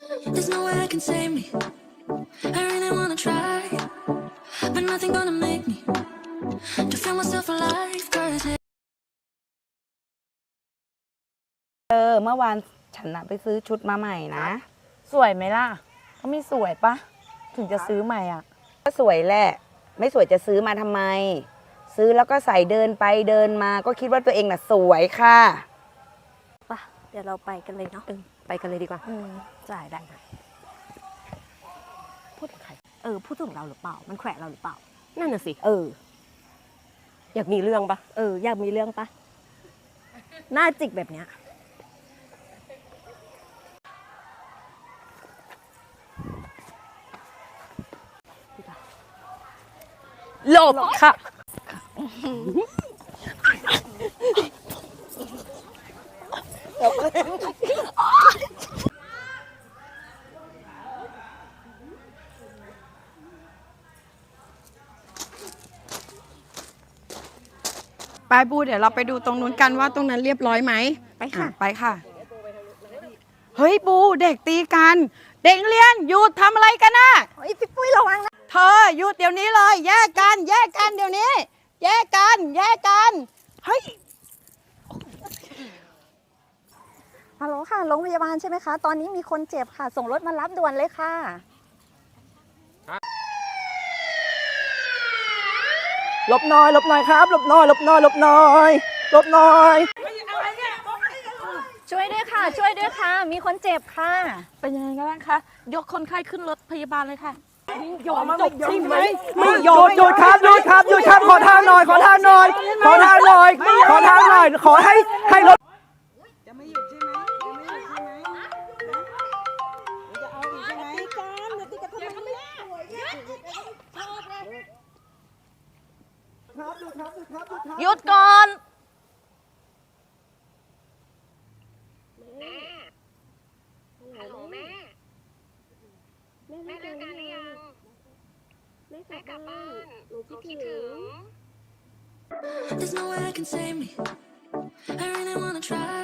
There's no way I can save me. I really wanna try, but nothing gonna make me to feel myself alive. Cause it เออเมื่อวานฉันนะไปซื้อชุดมาใหม่นะ สวยไหมล่ะก็ไม่สวยปะถึงจะซื้อใหม่อะ ก็สวยแหละ ไม่สวยจะซื้อมาทำไม ซื้อแล้วก็ใส่เดินไปเดินมาก็คิดว่าตัวเองน่ะสวยค่ะปะ เดี๋ยวเราไปกันเลยเนาะไปกันเลยดีกว่า อืมจ่ายได้พูดกับใคร เออ พูดถึงเราหรือเปล่า มันแขวะเราหรือเปล่า นั่นน่ะสิ เออ อยากมีเรื่องปะเออ อยากมีเรื่องปะหน้าจิกแบบเนี้ย หลบค่ะ ไปบูเดี๋ยวเราไปดูตรงนู้นกันว่าตรงนั้นเรียบร้อยไหมไปค่ะอ่ไปค่ะ เฮ้ยบูเด็กตีกัน เด็กเรียนหยุดทำอะไรกันน่ะเฮ้ยพี่ปุ้ยระวังนะเธอหยุดเดี๋ยวนี้เลย แยกกัน แยกกันเดี๋ยวนี้ แยกกัน แยกกัน เฮ้ย ฮัล โหลค่ะโรงพยาบาลใช่ไหมคะ ตอนนี้มีคนเจ็บค่ะ ส่งรถมารับด่วนเลยค่ะหลบหน่อยหลบหน่อยครับหลบหน่อยหลบหน่อยหลบหน่อยหลบหน่อย ช่วยด้วยค่ะ ช่วยด้วยค่ะ มีคนเจ็บค่ะ เป็นยังไงกันบ้างคะ ยกคนไข้ขึ้นรถพยาบาลเลยค่ะยอมจบใช่ไหมไม่ยอมหยุดครับหยุดครับหยุดครับ ขอทางหน่อย ขอทางหน่อย ขอทางหน่อย ขอทางหน่อย ขอให้ให้รถ หยุดก่อน ฮัลโหลแม่ แม่เลิกงานหรือยัง แม่กลับบ้านหนูคิดถึง There's no way I can save me. I really wanna try,